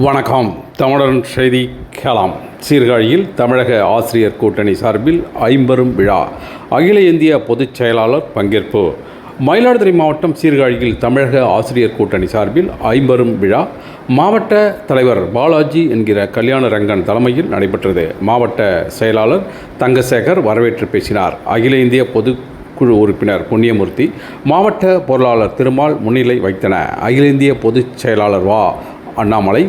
வணக்கம். தமிழன் செய்தி கேளாம். சீர்காழியில் தமிழக ஆசிரியர் கூட்டணி சார்பில் ஐம்பெரும் விழா. அகில இந்திய பொதுச் செயலாளர் பங்கேற்பு. மயிலாடுதுறை மாவட்டம் சீர்காழியில் தமிழக ஆசிரியர் கூட்டணி சார்பில் ஐம்பெரும் விழா. மாவட்ட தலைவர் பாலாஜி என்கிற கல்யாண ரங்கன் தலைமையில் நடைபெற்றது. மாவட்ட செயலாளர் தங்கசேகர் வரவேற்று பேசினார். அகில இந்திய பொது குழு உறுப்பினர் புண்ணியமூர்த்தி மாவட்ட பொருளாளர் திருமால் முன்னிலை வைத்தன அகில இந்திய பொதுச் செயலாளர் வா. அண்ணாமலை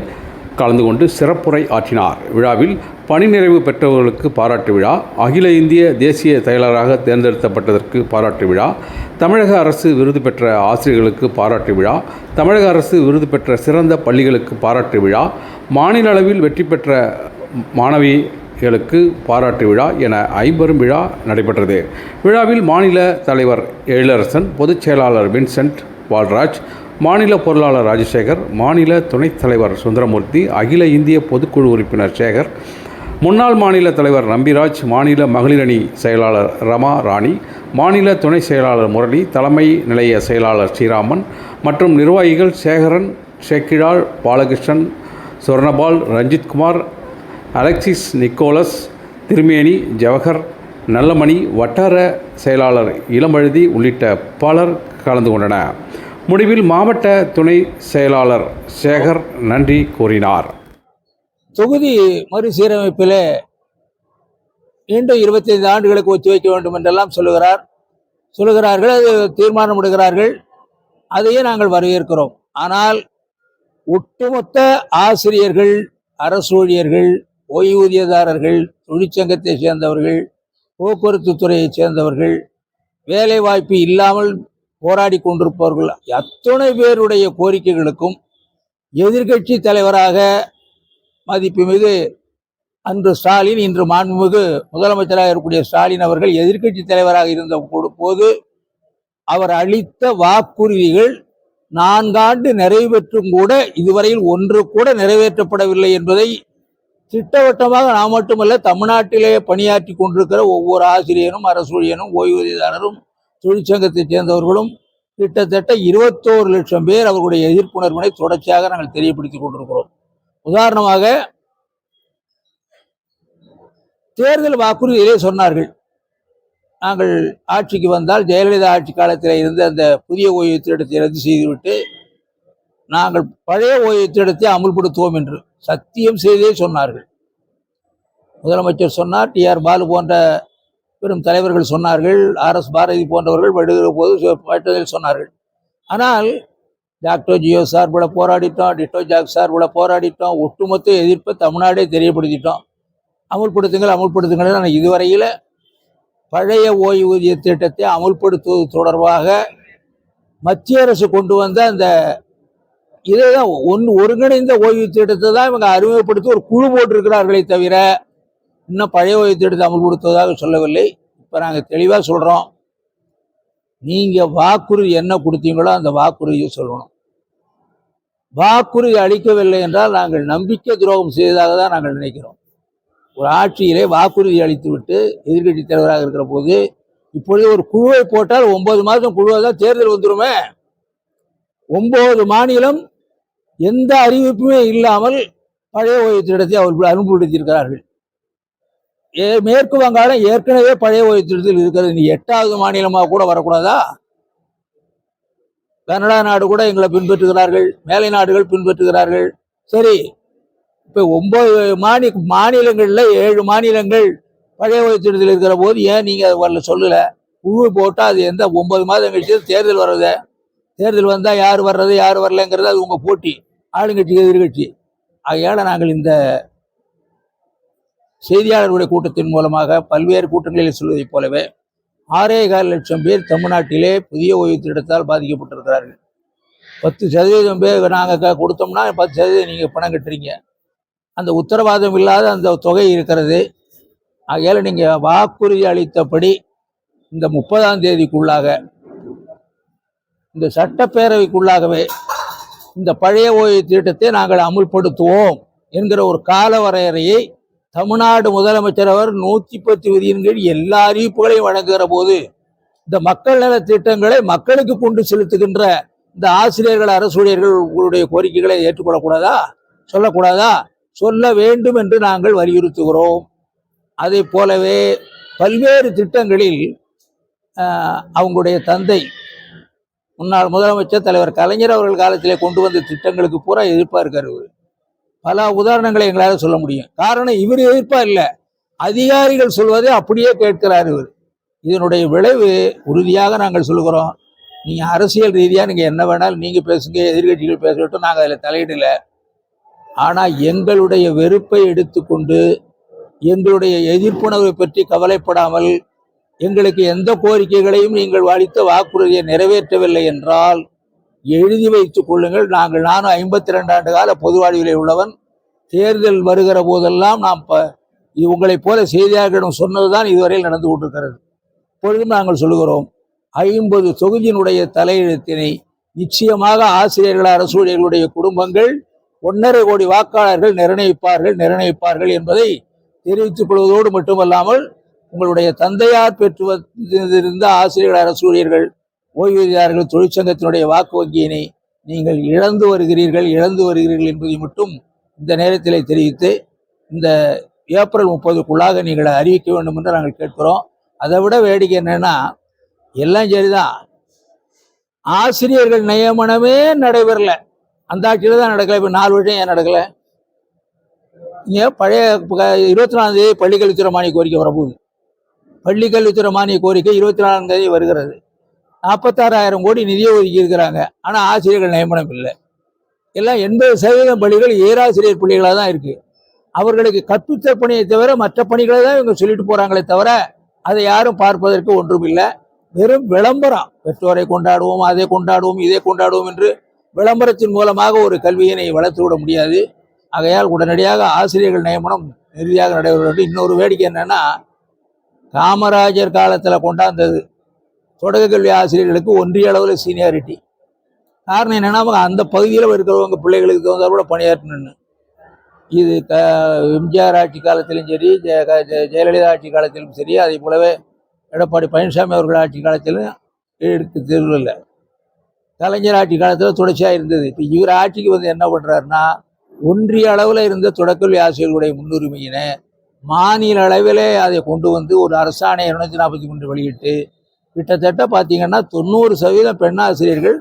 கலந்து கொண்டு சிறப்புரை ஆற்றினார். விழாவில் பணி நிறைவு பெற்றவர்களுக்கு பாராட்டு விழா அகில இந்திய தேசிய செயலராக தேர்ந்தெடுக்கப்பட்டதற்கு பாராட்டு விழா தமிழக அரசு விருது பெற்ற ஆசிரியர்களுக்கு பாராட்டு விழா தமிழக அரசு விருது பெற்ற சிறந்த பள்ளிகளுக்கு பாராட்டு விழா மாநில அளவில் வெற்றி பெற்ற மாணவிகளுக்கு பாராட்டு விழா என ஐம்பெரும் விழா நடைபெற்றது. விழாவில் மாநில தலைவர் எழிலரசன் பொதுச் செயலாளர் வின்சென்ட் வால்ராஜ் மாநில பொருளாளர் ராஜசேகர் மாநில துணைத் தலைவர் சுந்தரமூர்த்தி அகில இந்திய பொதுக்குழு உறுப்பினர் சேகர் முன்னாள் மாநில தலைவர் நம்பிராஜ் மாநில மகளிரணி செயலாளர் ரமா ராணி மாநில துணை செயலாளர் முரளி தலைமை நிலைய செயலாளர் ஸ்ரீராமன் மற்றும் நிர்வாகிகள் சேகரன் ஷெக்கிழாள் பாலகிருஷ்ணன் சொர்ணபால் ரஞ்சித்குமார் அலெக்சிஸ் நிக்கோலஸ் திருமேனி ஜவஹர் நல்லமணி வட்டார செயலாளர் இளமழுதி உள்ளிட்ட பலர் கலந்து கொண்டனர். முடிவில் மாவட்ட துணை செயலாளர் சேகர் நன்றி கூறினார். தொகுதி மறுசீரமைப்பில் மீண்டும் இருபத்தைந்து ஆண்டுகளுக்கு ஒத்திவைக்க வேண்டும் என்றெல்லாம் சொல்லுகிறார். சொல்லுகிறார்கள் அது தீர்மானம் எடுக்கிறார்கள். அதையே நாங்கள் வரவேற்கிறோம். ஆனால் ஒட்டுமொத்த ஆசிரியர்கள் அரசு ஊழியர்கள் ஓய்வூதியதாரர்கள் தொழிற்சங்கத்தை சேர்ந்தவர்கள் போக்குவரத்து துறையைச் சேர்ந்தவர்கள் வேலைவாய்ப்பு இல்லாமல் போராடி கொண்டிருப்பவர்கள் அத்தனை பேருடைய கோரிக்கைகளுக்கும் எதிர்க்கட்சி தலைவராக மதிப்புமிகு அன்று ஸ்டாலின் இன்று மாண்புமிகு முதலமைச்சராக இருக்கக்கூடிய ஸ்டாலின் அவர்கள் எதிர்க்கட்சி தலைவராக இருந்த போது அவர் அளித்த வாக்குறுதிகள் நான்காண்டு நிறைவேற்றும் கூட இதுவரையில் ஒன்று கூட நிறைவேற்றப்படவில்லை என்பதை திட்டவட்டமாக நாம் மட்டுமல்ல தமிழ்நாட்டிலே பணியாற்றி கொண்டிருக்கிற ஒவ்வொரு ஆசிரியரும் அரசு ஓய்வூதியதாரரும் தொழிற்சங்கத்தைச் சேர்ந்தவர்களும் கிட்டத்தட்ட இருபத்தோரு லட்சம் பேர் அவர்களுடைய எதிர்ப்புணர்வினை தொடர்ச்சியாக நாங்கள் தெரியப்படுத்திக் கொண்டிருக்கிறோம். உதாரணமாக தேர்தல் வாக்குறுதியிலே சொன்னார்கள். நாங்கள் ஆட்சிக்கு வந்தால் ஜெயலலிதா ஆட்சி காலத்தில் இருந்து அந்த புதிய ஓய்வு திட்டத்தை ரத்து செய்துவிட்டு நாங்கள் பழைய ஓய்வு திட்டத்தை அமுல்படுத்துவோம் என்று சத்தியம் செய்தே சொன்னார்கள். முதலமைச்சர் சொன்னார் டி ஆர் பாலு போன்ற பெரும் தலைவர்கள் சொன்னார்கள் ஆர் எஸ் பாரதி போன்றவர்கள் விடுகிற போது பட்டதில் சொன்னார்கள். ஆனால் டாக்டர் ஜியோ சார்பில் போராடிட்டோம் டிட்டோ ஜாக் சார்பில் போராடிட்டோம் ஒட்டுமொத்த எதிர்ப்பை தமிழ்நாடே தெரியப்படுத்திட்டோம். அமுல்படுத்துங்கள் அமுல்படுத்துங்கள் ஆனால் இதுவரையில் பழைய ஓய்வூதிய திட்டத்தை அமுல்படுத்துவது தொடர்பாக மத்திய அரசு கொண்டு வந்த அந்த இதை தான் ஒன்று ஒருங்கிணைந்த ஓய்வு திட்டத்தை தான் இவங்க அறிமுகப்படுத்தி ஒரு குழு போட்டிருக்கிறார்களே தவிர இன்னும் பழைய ஓய்வு திட்டத்தை அமல்படுத்துவதாக சொல்லவில்லை. இப்போ நாங்கள் தெளிவாக சொல்கிறோம் நீங்கள் வாக்குறுதி என்ன கொடுத்தீங்களோ அந்த வாக்குறுதியை சொல்லணும். வாக்குறுதி அளிக்கவில்லை என்றால் நாங்கள் நம்பிக்கை துரோகம் செய்ததாக தான் நாங்கள் நினைக்கிறோம். ஒரு ஆட்சியிலே வாக்குறுதி அளித்துவிட்டு எதிர்கட்சி தலைவராக இருக்கிற போது இப்பொழுது ஒரு குழுவை போட்டால் ஒன்பது மாதம் குழுவை தான் தேர்தல் வந்துருமே? ஒன்பது மாநிலம் எந்த அறிவிப்புமே இல்லாமல் பழைய ஓய்வு திட்டத்தை அவர்கள் அனுமதித்திருக்கிறார்கள் மேற்கு வங்காளம் ஏற்கனவே பழைய ஓய்வு இருக்கிறது. நீ எட்டாவது மாநிலமாக கூட வரக்கூடாதா? கனடா நாடு கூட எங்களை பின்பற்றுகிறார்கள். மேலை நாடுகள் பின்பற்றுகிறார்கள். சரி இப்போ ஒம்பது மாநி மாநிலங்களில் ஏழு மாநிலங்கள் பழைய ஓய்வு திட்டத்தில் இருக்கிற போது ஏன் நீங்கள் அதை வரல சொல்லலை? குழு போட்டால் அது எந்த ஒன்பது மாதம் கழிச்சு தேர்தல் வர்றது தேர்தல் வந்தால் யார் வர்றது யார் வரலங்கிறது அது உங்கள் போட்டி. ஆளுங்கட்சி எதிர்கட்சி. ஆகையால் நாங்கள் இந்த செய்தியாளர்களுடைய கூட்டத்தின் மூலமாக பல்வேறு கூட்டங்களில் சொல்வதைப் போலவே ஆறே கால் லட்சம் பேர் தமிழ்நாட்டிலே புதிய ஓய்வு திட்டத்தால் பாதிக்கப்பட்டிருக்கிறார்கள். பத்து சதவீதம் பேர் நாங்கள் கொடுத்தோம்னா பத்து சதவீதம் நீங்கள் பணம் கட்டுறீங்க. அந்த உத்தரவாதம் இல்லாத அந்த தொகை இருக்கிறது. ஆகையால் நீங்கள் வாக்குறுதி அளித்தபடி இந்த முப்பதாம் தேதிக்குள்ளாக இந்த சட்டப்பேரவைக்குள்ளாகவே இந்த பழைய ஓய்வு திட்டத்தை நாங்கள் அமுல்படுத்துவோம் என்கிற ஒரு கால வரையறையை தமிழ்நாடு முதலமைச்சர் அவர் நூற்றி பத்து விதியின் கீழ் எல்லா அறிவிப்புகளையும் வழங்குகிற போது இந்த மக்கள் நல திட்டங்களை மக்களுக்கு கொண்டு செலுத்துகின்ற இந்த ஆசிரியர்கள் அரசு ஊழியர்கள் உங்களுடைய கோரிக்கைகளை ஏற்றுக்கொள்ளக்கூடாதா? சொல்லக்கூடாதா? சொல்ல வேண்டும் என்று நாங்கள் வலியுறுத்துகிறோம். அதே போலவே பல்வேறு திட்டங்களில் அவங்களுடைய தந்தை முன்னாள் முதலமைச்சர் தலைவர் கலைஞர் அவர்கள் காலத்திலே கொண்டு வந்த திட்டங்களுக்கு பூரா எதிர்ப்பாக இருக்கிறவர் பல உதாரணங்களை எங்களால் சொல்ல முடியும். காரணம் இவர் எதிர்ப்பா இல்லை. அதிகாரிகள் சொல்வதை அப்படியே கேட்கிறார் இவர். இதனுடைய விளைவு உறுதியாக நாங்கள் சொல்கிறோம் நீங்கள் அரசியல் ரீதியாக நீங்கள் என்ன வேணாலும் நீங்கள் பேசுங்க எதிர்கட்சிகள் பேசட்டும் நாங்கள் அதில் தலையிடல. ஆனால் எங்களுடைய வெறுப்பை எடுத்துக்கொண்டு எங்களுடைய எதிர்ப்புணர்வை பற்றி கவலைப்படாமல் எங்களுக்கு எந்த கோரிக்கைகளையும் நீங்கள் அளித்த வாக்குறுதியை நிறைவேற்றவில்லை என்றால் எழுதி வைத்துக் கொள்ளுங்கள். நாங்கள் நானும் ஐம்பத்தி ரெண்டு ஆண்டு கால பொது வாழ்விலே உள்ளவன். தேர்தல் வருகிற போதெல்லாம் நாம் இப்போ உங்களைப் போல செய்தியாளர்களிடம் சொன்னதுதான் இதுவரையில் நடந்து கொண்டிருக்கிறது. இப்பொழுதும் நாங்கள் சொல்லுகிறோம் ஐம்பது தொகுதியினுடைய தலையெழுத்தினை நிச்சயமாக ஆசிரியர்கள் அரசு ஊழியர்களுடைய குடும்பங்கள் ஒன்றரை கோடி வாக்காளர்கள் நிர்ணயிப்பார்கள் நிர்ணயிப்பார்கள் என்பதை தெரிவித்துக் கொள்வதோடு மட்டுமல்லாமல் உங்களுடைய தந்தையார் பெற்று வந்திருந்த ஆசிரியர்கள் அரசு ஊழியர்கள் ஓய்வூதியாளர்கள் தொழிற்சங்கத்தினுடைய வாக்கு வங்கியினை நீங்கள் இழந்து வருகிறீர்கள் இழந்து வருகிறீர்கள் என்பதை மட்டும் இந்த நேரத்தில் தெரிவித்து இந்த ஏப்ரல் முப்பதுக்குள்ளாக நீங்கள் அறிவிக்க வேண்டும் என்று நாங்கள் கேட்கிறோம். அதை விட வேடிக்கை என்னன்னா எல்லாம் சரிதான். ஆசிரியர்கள் நியமனமே நடைபெறல. அந்த ஆட்சியில் தான் நடக்கல இப்போ நாலு வருஷம் ஏன் நடக்கல? இங்கே பழைய இருபத்தி நாலாம் தேதி பள்ளிக்கல்வித்துறை மானிய கோரிக்கை வரப்போகுது. பள்ளிக்கல்வித்துறை மானிய கோரிக்கை இருபத்தி நாலாம் தேதி வருகிறது. நாற்பத்தாறாயிரம் கோடி நிதியை ஒதுக்கி இருக்கிறாங்க. ஆனால் ஆசிரியர்கள் நியமனம் இல்லை. எல்லாம் எண்பது சதவீதம் பள்ளிகள் ஏராசிரியர் பள்ளிகளாக தான் இருக்குது அவர்களுக்கு கற்பித்தல் பணியை தவிர மற்ற பணிகளை தான் இவங்க சொல்லிட்டு போகிறாங்களே தவிர அதை யாரும் பார்ப்பதற்கு ஒன்றும் இல்லை. வெறும் விளம்பரம். பெற்றோரை கொண்டாடுவோம் அதை கொண்டாடுவோம் இதை கொண்டாடுவோம் என்று விளம்பரத்தின் மூலமாக ஒரு கல்வியினை வளர்த்து விட முடியாது. ஆகையால் உடனடியாக ஆசிரியர்கள் நியமனம் இறுதியாக நடைபெற வேண்டும் இன்னொரு வேடிக்கை என்னென்னா காமராஜர் காலத்தில் கொண்டாந்தது. தொடக்க கல்வி ஆசிரியர்களுக்கு ஒன்றிய அளவில் சீனியாரிட்டி காரணம் என்னென்னா அவங்க அந்த பகுதியில் இருக்கிறவங்க பிள்ளைகளுக்கு தகுந்தா கூட பணியாற்றணும்னு இது க எம்ஜிஆர் ஆட்சி காலத்திலும் சரி ஜெ ஜெயலலிதா ஆட்சி காலத்திலும் சரி அதே போலவே எடப்பாடி பழனிசாமி அவர்கள் ஆட்சி காலத்திலும் எடுத்து தெருவில் கலைஞர் ஆட்சி காலத்தில் தொடர்ச்சியாக இருந்தது. இப்போ இவர் ஆட்சிக்கு வந்து என்ன பண்ணுறாருன்னா ஒன்றிய அளவில் இருந்த தொடக்கல்வி ஆசிரியர்களுடைய முன்னுரிமையினை மாநில அளவிலே அதை கொண்டு வந்து ஒரு அரசாணை இருநூத்தி நாற்பத்தி மூன்று வெளியிட்டு கிட்டத்தட்ட பார்த்தீங்கன்னா தொண்ணூறு சதவீதம் பெண் ஆசிரியர்கள்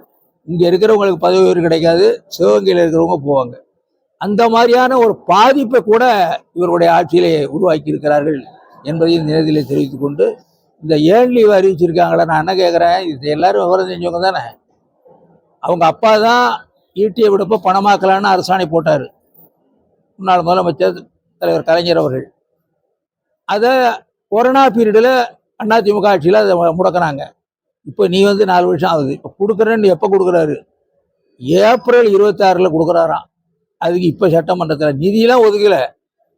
இங்கே இருக்கிறவங்களுக்கு பதவி உயர்வு கிடைக்காது சிவகங்கையில் இருக்கிறவங்க போவாங்க. அந்த மாதிரியான ஒரு பாதிப்பை கூட இவருடைய ஆட்சியிலே உருவாக்கி இருக்கிறார்கள் என்பதையும் நேரத்தில் தெரிவித்துக் கொண்டு இந்த ஏன் லீவ் அறிவிச்சிருக்காங்களே நான் என்ன கேட்குறேன் இது எல்லாரும் விவரம் செஞ்சவங்க தானே. அவங்க அப்பா தான் ஈட்டியை விடப்போ பணமாக்கலான்னு அரசாணை போட்டார். முன்னாள் முதலமைச்சர் தலைவர் கலைஞர் அவர்கள். அதை கொரோனா பீரியடில் அண்ணா திமுக ஆட்சியில் அதை முடக்கினாங்க இப்போ நீ வந்து நாலு வருஷம் ஆகுது. இப்போ கொடுக்குறேன்னு எப்போ கொடுக்குறாரு? ஏப்ரல் இருபத்தாறில் கொடுக்குறாராம். அதுக்கு இப்போ சட்டமன்றத்தில் நிதியெல்லாம் ஒதுக்கலை.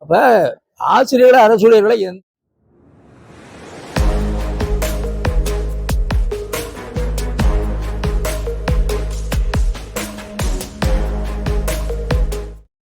அப்போ ஆசிரியர்களை அரசு ஊழியர்களை எந்த